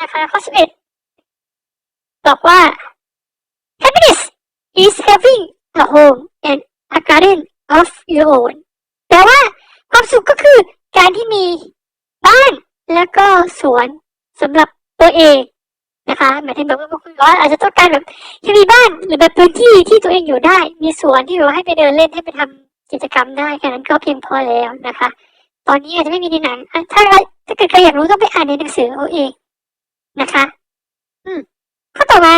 นะคะข้อสิบเอ็ดบอกว่า happiness is having a home and a garden of your own แปลว่าความสุขก็คือการที่มีบ้านแล้วก็สวนสำหรับตัวเองนะคะหมายถึงแบบว่าบางคนก็อาจจะต้องการแบบที่มีบ้านหรือแบบพื้นที่ที่ตัวเองอยู่ได้ มีสวนที่แบบว่าให้ไปเดินเล่นให้ไปทำกิจกรรมได้แค่นั้นก็เพียงพอแล้วนะคะ ตอนนี้อาจจะไม่มีในหนังถ้าถ้าเกิดใครอยากรู้ต้องไปอ่านในหนังสือเอาเอง นะคะ อืมข้อต่อมา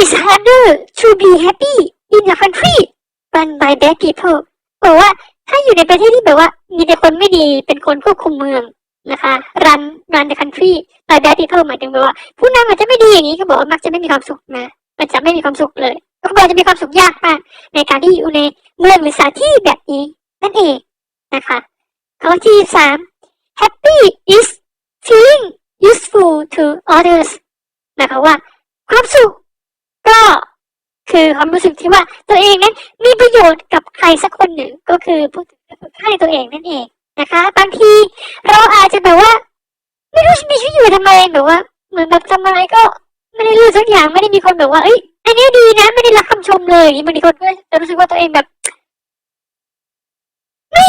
It's harder to be happy in a country run by bad people บอกว่าถ้าอยู่ในประเทศที่แบบว่า มีแต่คนไม่ดีเป็นคนควบคุมเมืองนะคะ run run the country by bad people หมายถึงแบบว่า ผู้นำอาจจะไม่ดีอย่างนี้ก็บอกว่ามักจะไม่มีความสุขนะ มันจะไม่มีความสุขเลยก็บอกจะมีความสุขยากมากในการที่อยู่ในเมืองหรือสถานที่แบบนี้นั่นเองนะคะข้อที่สาม happy is feeling useful to others หมายความว่า ความสุขก็คือความรู้สึกที่ว่าตัวเองนั้นมีประโยชน์กับใครสักคนหนึ่งก็คือพูดถึงให้ตัวเองนั่นเองนะคะ บางทีเราอาจจะแบบว่า ไม่รู้มีชีวิตอยู่ทำไมแบบว่า เหมือนแบบทำอะไรก็ไม่ได้รู้สักอย่างไม่ได้มีคนแบบว่าเอ้ยอันนี้ดีนะ ไม่ได้รับคำชมเลยบางทีคนก็จะรู้สึกว่าตัวเองแบบ ไม่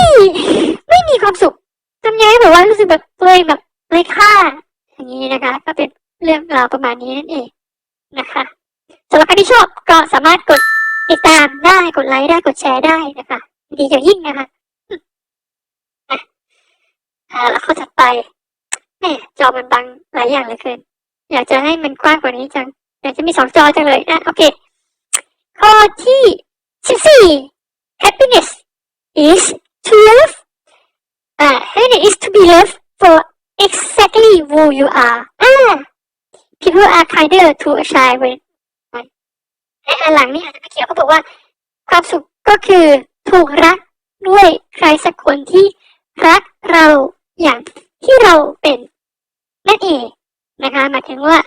ไม่มีความสุข ทำยังไงแบบว่ารู้สึกแบบตัวเองแบบไร้ค่า อย่างนี้นะคะ ก็เป็นเรื่องราวประมาณนี้นั่นเองนะคะสำหรับใครที่ชอบก็สามารถกดติดตามได้กดไลค์ได้กดแชร์ได้นะคะ ดีอย่างยิ่งนะคะอ่าแล้วข้อถัดไปแหมจอมันบังหลายอย่างเลยเกินอยากจะให้มันกว้างกว่านี้จังอยากจะมีสองจอจังเลยอะโอเค ข้อที่สิบสี่ happiness is to love อ่า happiness is to be loved for exactly who you are อ่า people are kinder to a child when ไอ้อันหลังนี่อาจจะไม่เกี่ยวเขาบอกว่า ความสุขก็คือถูกรักด้วยใครสักคนที่รักเราอย่างที่เราเป็นนั่นเองนะคะหมายถึงว่า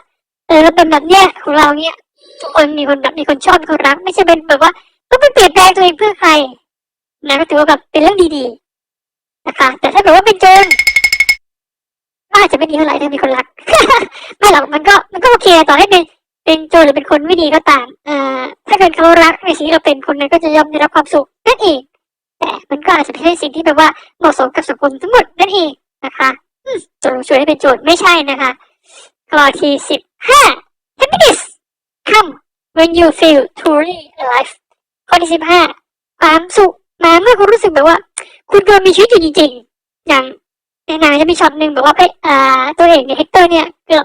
เออเราเป็นแบบเนี้ยของเราเนี้ยทุกคนมีคนแบบมีคนชอบคนรัก ไม่ใช่เป็นแบบว่าต้องไปเปลี่ยนแปลงตัวเองเพื่อใครนะก็ถือว่าแบบเป็นเรื่องดีๆ นะคะแต่ถ้าแบบว่าเป็นโจรก็อาจจะไม่ดีเท่าไหร่ถ้ามีคนรัก ไม่หรอกมันก็มันก็โอเคต่อให้เป็นเป็นโจรหรือเป็นคนไม่ดีก็ตามอ่าถ้าเกิดเขารักในสิ่งที่เราเป็นคนนั้นก็จะย่อมได้รับความสุขนั่นเองแต่มันก็อาจจะไม่ใช่สิ่งที่แบบว่าเหมาะสมกับสังคมทั้งหมดนั่นเองนะคะโจรช่วยให้เป็นโจรไม่ใช่นะคะข้อที่สิบห้า happiness come when you feel truly alive ข้อที่สิบห้าความสุข มาเมื่อคุณรู้สึกแบบว่า คุณกำลังมีชีวิตอยู่จริงๆ อย่างในหนังจะมีช็อตหนึ่งแบบว่าไปอ่าตัวเอกเนี่ยเฮกเตอร์เนี่ยเกือบ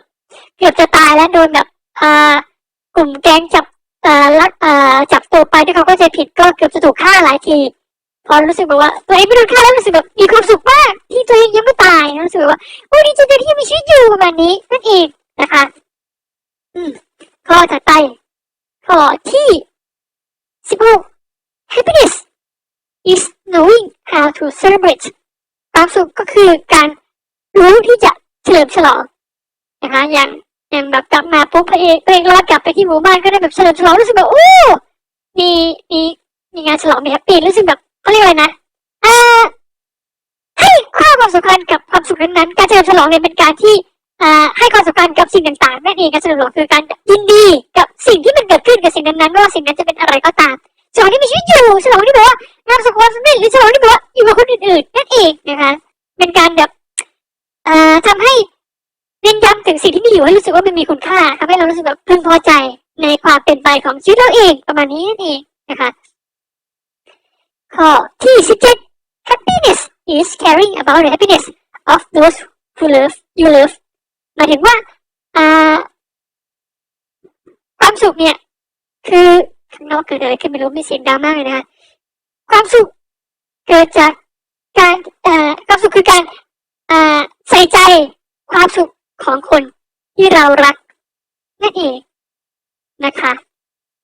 เกือบจะตายแล้วโดนแบบอ่ากลุ่มแก๊งจับอ่าลักอ่าจับตัวไปที่เขาก็ใจผิดก็เกือบจะถูกฆ่าหลายที พอรู้สึกแบบว่าตัวเองไม่โดนฆ่าแล้วรู้สึกแบบมีความสุขมากที่ตัวเองยังไม่ตายรู้สึกว่าโอ้ดีใจที่ยังมีชีวิตอยู่ประมาณนี้นั่นเองนะคะ อืมข้อถัดไปข้อที่สิบหก happiness how to celebrate ความสุขก็คือการรู้ที่จะเฉลิมฉลองนะคะอย่างอย่างแบบกลับมาปุ๊บพระเอกตัวเองรอดกลับไปที่หมู่บ้านก็ได้แบบเฉลิมฉลองรู้สึกแบบโอ้มีมีมีงานฉลองมีแฮปปี้รู้สึกแบบเขาเรียกอะไรนะอ่าให้ความสำคัญกับความสุขนั้นๆการเฉลิมฉลองเนี่ยเป็นการที่อให้ความสำคัญกับสิ่งต่างๆนั่นเองการเฉลิมฉลองคือการยินดีกับสิ่งที่มันเกิดขึ้นกับสิ่งนั้นๆไม่ว่าสิ่งนั้นจะเป็นอะไรก็ตาม ฉลองที่มีชีวิตอยู่ฉลองที่แบบว่าความสุขความสำเร็จหรือฉลองที่แบบว่าอยู่กับคนอื่นๆนั่นเองนะคะเป็นการแบบเอ่อทำให้เน้นย้ำถึงสิ่งที่มีอยู่ให้รู้สึกว่ามันมีคุณค่าทำให้เรารู้สึกแบบพึงพอใจในความเป็นไปของชีวิตเราเองประมาณนี้นั่นเองนะคะข้อที่สิบเจ็ด happiness is caring about the happiness of those who love you love หมายถึงว่าความสุขเนี่ย คือางนอกเกิดอะไรขึ้นไม่รู้มีเสียงดังมากเลยนะคะความสุขเกิดจากการเอ่อความสุขคือการเอ่าใส่ใจความสุขของคนที่เรารักนั่นเองนะคะ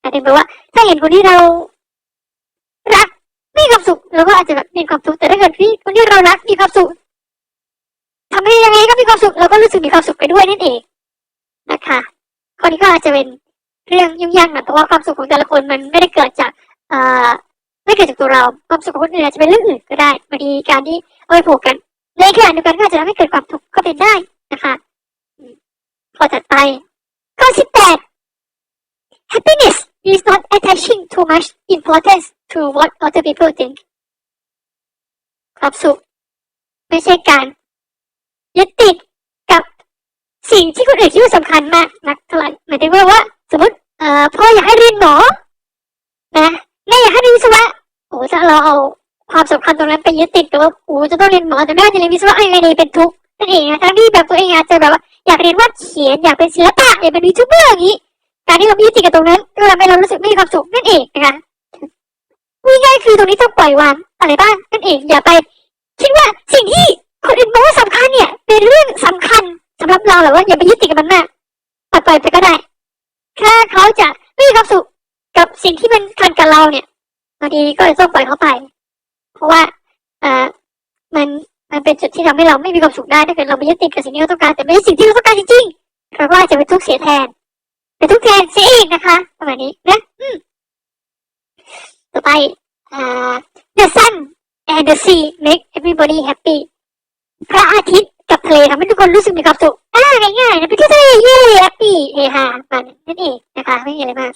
อาจจะแปลว่า ถ้าเห็นคนที่เรารักมีความสุขเราก็อาจจะแบบมีความสุขแต่ถ้าเกิดที่คนที่เรารักมีความสุขทำให้ยังไงก็มีความสุขเราก็รู้สึกมีความสุขไปด้วยนั่นเองนะคะข้อนี้ก็อาจจะเป็น เรื่องยุ่งยากหน่อยเพราะว่าความสุขของแต่ละคนมันไม่ได้เกิดจากอ่าไม่เกิดจากตัวเราความสุขของคนอื่นอาจจะเป็นเรื่องอื่นก็ได้บางทีการที่เอาไปผูกกันในขณะเดียวกันก็อาจจะทำให้เกิดความทุกข์ก็เป็นได้นะคะอืมข้อถัดไปข้อสิบแปด happiness is not attaching too much importance to what other people think ความสุข ไม่ใช่การยึดติดกับสิ่งที่คนอื่นคิดว่าสำคัญมากนักเท่าไหร่หมายถึงว่าว่า ความตรงนั้นไปยึดติดกับว่าโอ้จะต้องเรียนหมอแต่แม่จะเรียนวิศวะไอ้ไงดีเป็นทุกข์นั่นเองนะทั้งที่แบบตัวเองอาจจะแบบว่าอยากเรียนวาดเขียนอยากเป็นศิลปะอยากเป็นยูทูบเบอร์อย่างนี้การที่เรายึดติดกับตรงนั้นก็ทำให้เรารู้สึกไม่มีความสุขนั่นเองนะคะง่ายๆคือตรงนี้ต้องปล่อยวางอะไรบ้างนั่นเองอย่าไป คิดว่าสิ่งที่คนอื่นมองว่าสำคัญเนี่ย เป็นเรื่องสำคัญสำหรับเราหรือว่าอย่าไปยึดติดกับมันมากปล่อยปล่อยไปก็ได้ถ้าเขาจะไม่มีความสุขกับสิ่งที่มันขัดกับเราเนี่ยบางทีก็จะต้องปล่อยเขาไป เพราะว่าอ่ามันมันเป็นจุดที่ทำให้เราไม่มีความสุขได้ถ้าเกิดเราไปยึดติดกับสิ่งที่เราต้องการแต่ไม่ใช่สิ่งที่เราต้องการจริงๆเราก็อาจจะเป็นทุกข์เสียแทนเป็นทุกข์แทนเสียเองนะคะประมาณนี้นะต่อไปอ่า the sun and the sea make everybody happy พระอาทิตย์กับทะเลทำให้ทุกคนรู้สึกมีความสุขอ่าง่ายๆนะไปเที่ยวทะเลเย่แฮปปี้เฮฮามันนั่นเองนะคะ ไม่มีอะไรมาก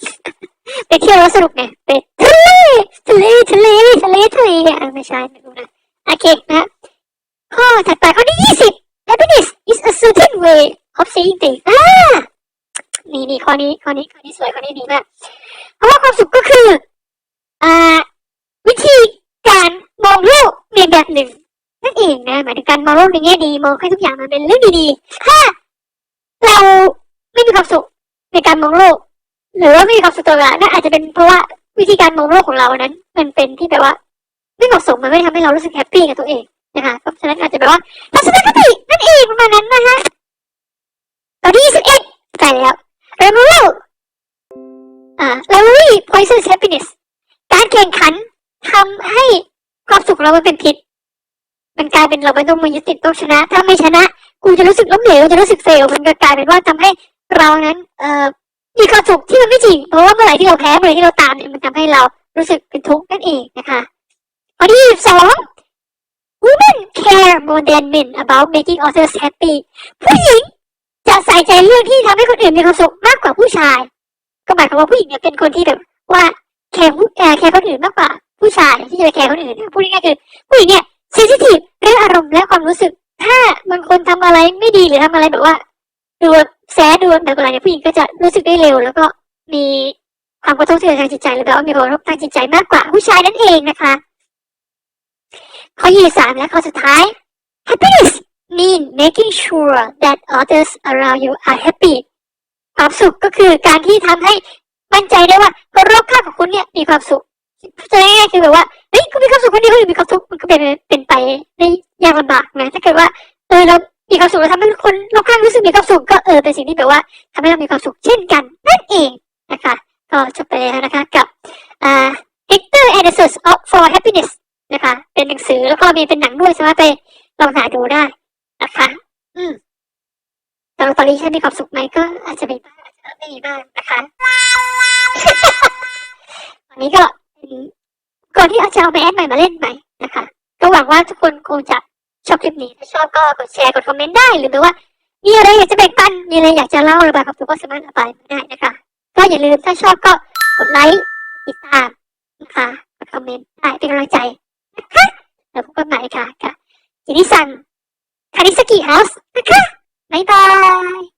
ไปเที่ยวแล้วสนุกไงไป ทะเลทะเลทะเลทะเลเลอะไม่ใช่ไม่รู้นะโอเคนะข้อถัดไปข้อที่ยี่สิบ happiness is a certain way of seeing things อ่านี่นี่ข้อนี้ข้อนี้ข้อนี้สวยข้อนี้ดีมากเพราะว่าความสุขก็คืออ่าวิธีการมองโลกในแบบหนึ่งนั่นเองนะหมายถึงการมองโลกในแง่ดีมองให้ทุกอย่างมันเป็นเรื่องดีๆถ้าเราไม่มีความสุขในการมองโลก หรือว่าไม่มีความสุขตัวเรานั่นอาจจะเป็นเพราะว่า วิธีการมองโลกของเรานั้น มันเป็นที่แบบว่า ไม่เหมาะสมมันไม่ทำให้เรารู้สึกแฮปปี้กับตัวเองนะคะเพราะฉะนั้นอาจจะแบบว่าทัศนคตินั่นเองประมาณนั้นนะคะตอนที่สิบเอ็ดใช่แล้วเรมูโลอ่าเรมูรี่ poisons happiness การแข่งขันทำให้ความสุขเรามันเป็นพิษมันกลายเป็นเราไม่ต้องมายึดติดต้องชนะ ถ้าไม่ชนะ กูจะรู้สึกล้มเหลวจะรู้สึกเฟลมันก็กลายเป็นว่าทำให้เรานั้น เอ่อ มีความสุขที่มันไม่จริง เพราะว่าเมื่อไหร่ที่เราแพ้เมื่อไหร่ที่เราตามเนี่ยมันทำให้เรารู้สึกเป็นทุกข์นั่นเองนะคะข้อที่สอง women care more than men about making others happy ผู้หญิงจะใส่ใจเรื่องที่ทำให้คนอื่นมีความสุขมากกว่าผู้ชาย ก็หมายความว่าผู้หญิงเนี่ยเป็นคนที่แบบว่าแคร์ผู้แคร์คนอื่นมากกว่าผู้ชายที่จะไปแคร์คนอื่นนะพูดง่ายๆคือผู้หญิงเนี่ยเซนซิทีฟเรื่องอารมณ์และความรู้สึก ถ้าบางคนทำอะไรไม่ดีหรือทำอะไรแบบว่าดู แซดดูแบบอะไรเนี่ยผู้หญิงก็จะรู้สึกได้เร็ว แล้วก็มีความกระทบกระเทือนทางจิตใจหรือแบบว่ามีผลกระทบทางจิตใจมากกว่าผู้ชายนั่นเองนะคะข้อยี่สามและข้อสุดท้าย happiness mean making sure that others around you are happy ความสุขก็คือการที่ทำให้มั่นใจได้ว่าคนรอบข้างของคุณเนี่ยมีความสุขจะง่ายๆคือแบบว่าเฮ้ยคุณมีความสุขคนเดียวคนอื่นมีความสุขมันก็เป็นเป็นไปได้ยากลำบากนะถ้าเกิดว่าเออเรา มีความสุขแล้วทำให้คนรอบข้างรู้สึกมีความสุขก็เออเป็นสิ่งที่แบบว่าทำให้เรามีความสุขเช่นกันนั่นเองนะคะก็จบไปแล้วนะคะกับอ่า Hector and the Search of for Happiness นะคะเป็นหนังสือแล้วก็มีเป็นหนังด้วยสามารถไปลองหาดูได้นะคะ อืมแต่ตอนนี้ฉันมีความสุขไหมก็อาจจะมีบ้างอาจจะไม่มีบ้างนะคะตอนนี้ก็ก่อนที่อาจจะเอาไปแอดใหม่มาเล่นใหม่นะคะก็หวังว่าทุกคนคงจะ ชอบคลิปนี้ถ้าชอบก็กดแชร์กดคอมเมนต์ได้ หรือแบบว่ามีอะไรอยากจะแบ่งปันมีอะไรอยากจะเล่าระบายความสุขก็สามารถระบายได้นะคะ ก็อย่าลืมถ้าชอบก็กดไลค์ติดตามนะคะกดคอมเมนต์ได้เป็นกำลังใจนะคะแล้วพบกันใหม่ค่ะกับจินิสันคาริสกิเฮาส์นะคะบ๊ายบาย